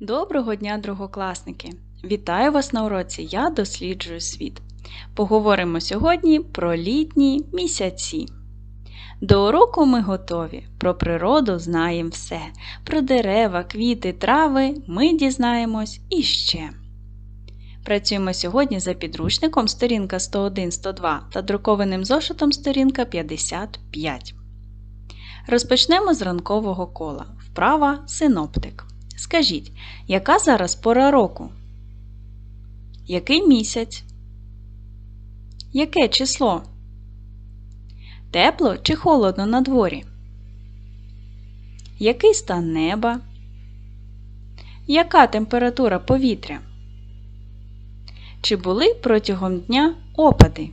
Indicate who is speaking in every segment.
Speaker 1: Доброго дня, другокласники! Вітаю вас на уроці Я досліджую світ. Поговоримо сьогодні про літні місяці. До уроку ми готові. Про природу знаємо все. Про дерева, квіти, трави ми дізнаємось іще. Працюємо сьогодні за підручником сторінка 101-102 та друкованим зошитом сторінка 55. Розпочнемо з ранкового кола. Вправа синоптик. Скажіть, яка зараз пора року? Який місяць? Яке число? Тепло чи холодно на дворі? Який стан неба? Яка температура повітря? Чи були протягом дня опади?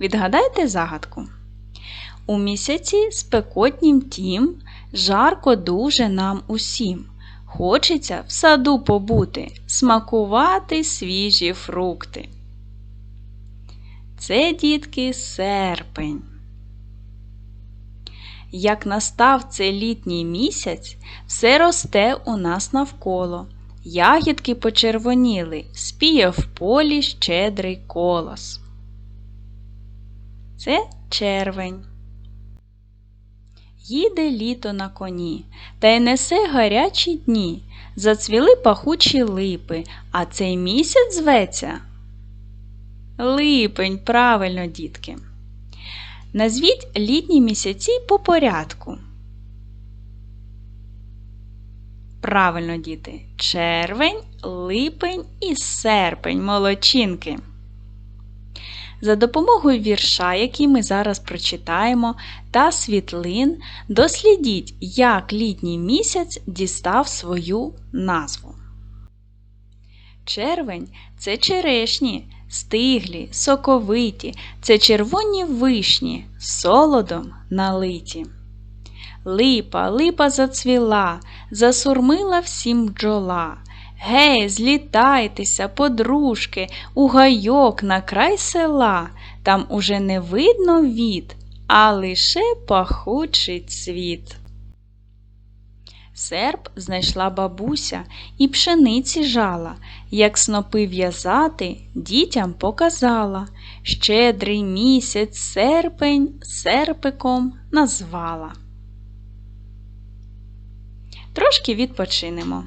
Speaker 1: Відгадайте загадку. У місяці спекотнім тім жарко дуже нам усім. Хочеться в саду побути, смакувати свіжі фрукти. Це, дітки, серпень. Як настав цей літній місяць, все росте у нас навколо. Ягідки почервоніли, спіє в полі щедрий колос. Це червень. Їде літо на коні, та й несе гарячі дні. Зацвіли пахучі липи, а цей місяць зветься. Липень, правильно, дітки. Назвіть літні місяці по порядку. Правильно, діти. Червень, липень і серпень, молодчинки. За допомогою вірша, який ми зараз прочитаємо, та світлин, дослідіть, як літній місяць дістав свою назву. Червень це черешні, стиглі, соковиті, це червоні вишні, солодом налиті. Липа, липа зацвіла, засурмила всім бджола. Гей, злітайтеся, подружки, у гайок на край села, там уже не видно від, а лише пахучий цвіт. Серп знайшла бабуся і пшениці жала, як снопи в'язати, дітям показала. Щедрий місяць серпень серпиком назвала. Трошки відпочинемо.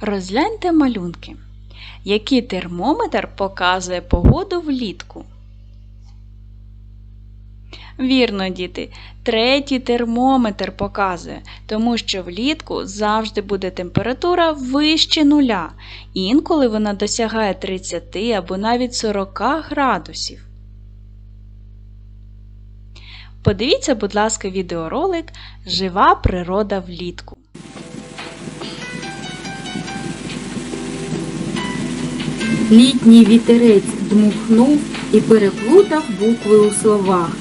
Speaker 1: Розгляньте малюнки. Який термометр показує погоду влітку? Вірно, діти, третій термометр показує, тому що влітку завжди буде температура вище нуля, інколи вона досягає 30 або навіть 40 градусів. Подивіться, будь ласка, відеоролик Жива природа влітку.
Speaker 2: Літній вітерець дмухнув і переплутав букви у словах.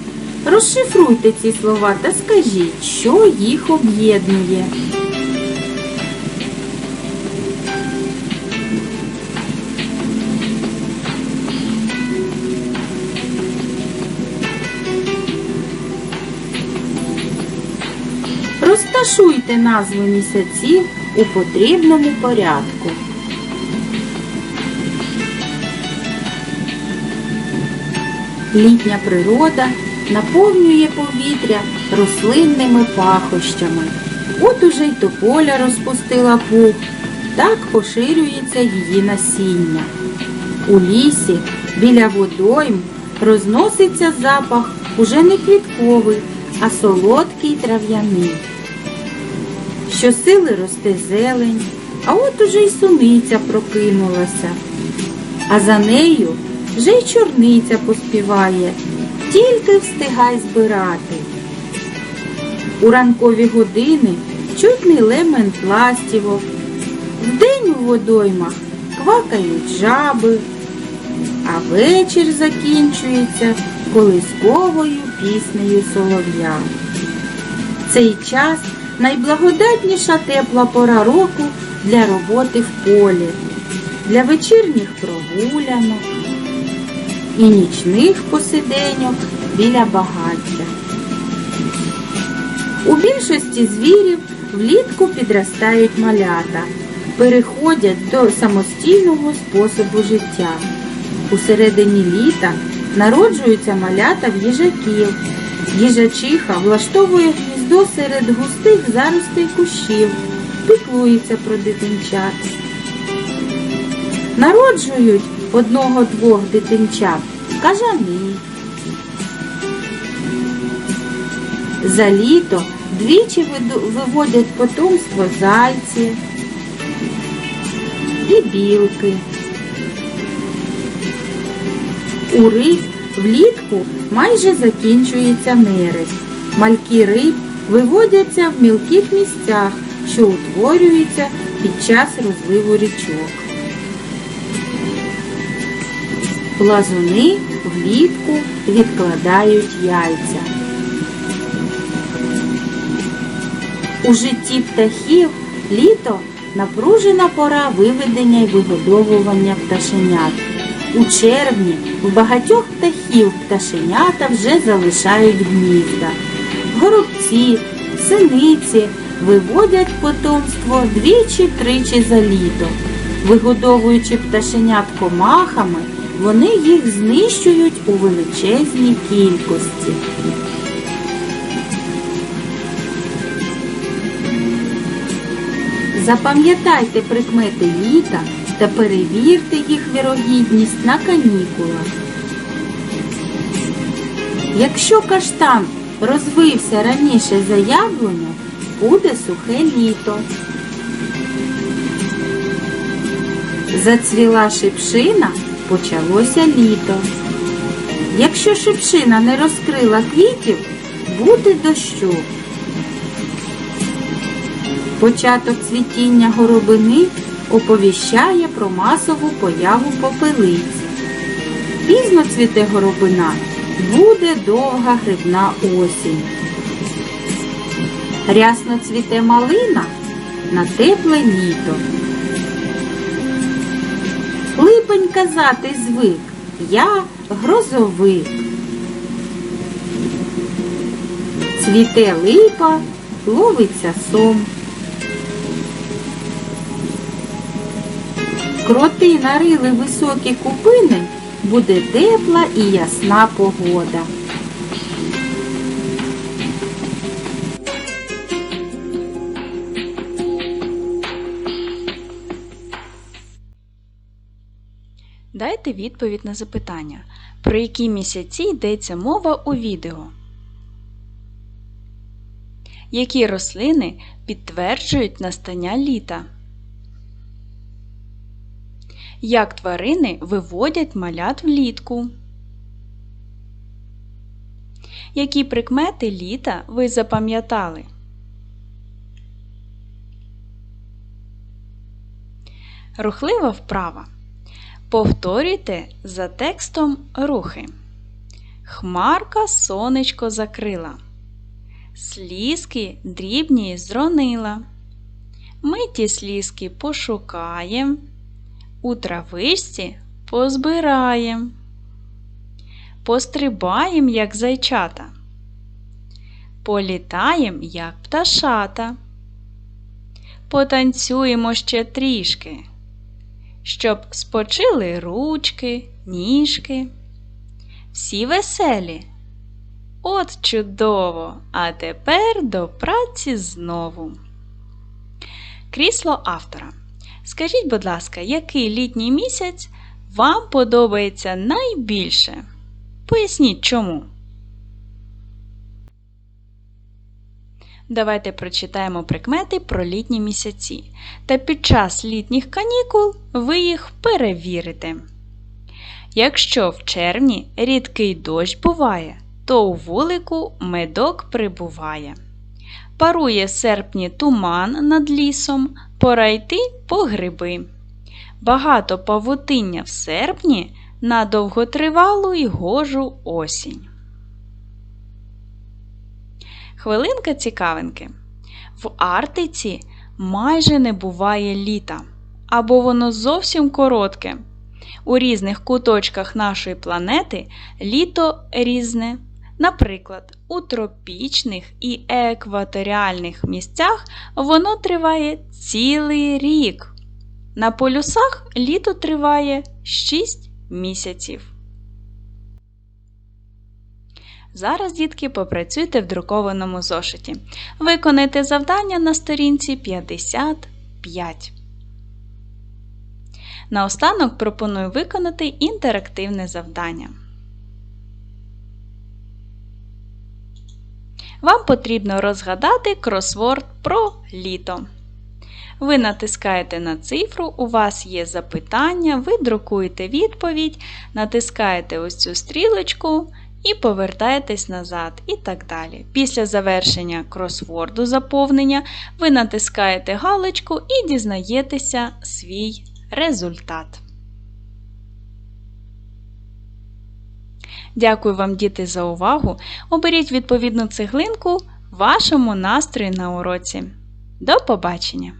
Speaker 2: Розшифруйте ці слова та скажіть, що їх об'єднує. Розташуйте назви місяців у потрібному порядку. Літня природа наповнює повітря рослинними пахощами. От уже й тополя розпустила пух, так поширюється її насіння. У лісі біля водойм розноситься запах уже не квітковий, а солодкий трав'яний. Щосили росте зелень, а от уже й суниця прокинулася. А за нею вже й чорниця поспіває, тільки встигай збирати. У ранкові години чутний лемент ластівок, вдень у водоймах квакають жаби, а вечір закінчується колисковою піснею солов'я. Цей час найблагодатніша тепла пора року для роботи в полі, для вечірніх прогулянок і нічних посиденьок біля багаття. У більшості звірів влітку підростають малята, переходять до самостійного способу життя. У середині літа народжуються малята в їжаків. Їжачиха влаштовує гніздо серед густих заростей кущів, піклується про дитинчат. Народжують одного-двох дитинчат кажани. За літо двічі виводять потомство зайці і білки. У риб влітку майже закінчується нерест. Мальки риб виводяться в мілких місцях, що утворюються під час розливу річок. Плазуни влітку відкладають яйця. У житті птахів літо напружена пора виведення і вигодовування пташенят. У червні в багатьох птахів пташенята вже залишають гнізда. Горобці, синиці виводять потомство двічі-тричі за літо. Вигодовуючи пташенят комахами, вони їх знищують у величезній кількості. Запам'ятайте прикмети літа та перевірте їх вірогідність на канікулах. Якщо каштан розвився раніше за яблуню, буде сухе літо. Зацвіла шипшина, почалося літо. Якщо шипшина не розкрила квітів, буде дощу. Початок цвітіння горобини оповіщає про масову появу попелиць. Пізно цвіте горобина, буде довга грибна осінь. Рясно цвіте малина на тепле літо. Липень казати звик, я грозовик. Цвіте липа, ловиться сом. Кроти нарили високі купини, буде тепла і ясна погода.
Speaker 1: Дайте відповідь на запитання, про які місяці йдеться мова у відео. Які рослини підтверджують настання літа? Як тварини виводять малят влітку? Які прикмети літа ви запам'ятали? Рухлива вправа. Повторюйте за текстом рухи. Хмарка сонечко закрила. Слізки дрібні зронила. Ми ті слізки пошукаєм. У травичці позбираєм. Пострибаєм, як зайчата. політаєм, як пташата. Потанцюємо ще трішки, щоб спочили ручки, ніжки. Всі веселі. От чудово! А тепер до праці знову. Крісло автора. Скажіть, будь ласка, який літній місяць вам подобається найбільше? Поясніть чому. Давайте прочитаємо прикмети про літні місяці. Та під час літніх канікул ви їх перевірите. Якщо в червні рідкий дощ буває, то у вулику медок прибуває. Парує в серпні туман над лісом, пора йти по гриби. Багато павутиння в серпні на довготривалу й гожу осінь. Хвилинка цікавинки. В Арктиці майже не буває літа, або воно зовсім коротке. У різних куточках нашої планети літо різне. Наприклад, у тропічних і екваторіальних місцях воно триває цілий рік. На полюсах літо триває 6 місяців. Зараз, дітки, попрацюйте в друкованому зошиті. Виконайте завдання на сторінці 55. Наостанок пропоную виконати інтерактивне завдання. Вам потрібно розгадати кросворд про літо. Ви натискаєте на цифру, у вас є запитання, ви друкуєте відповідь, натискаєте ось цю стрілочку і повертаєтесь назад і так далі. Після завершення кросворду заповнення ви натискаєте галочку і дізнаєтеся свій результат. Дякую вам, діти, за увагу. Оберіть відповідну цеглинку вашому настрою на уроці. До побачення!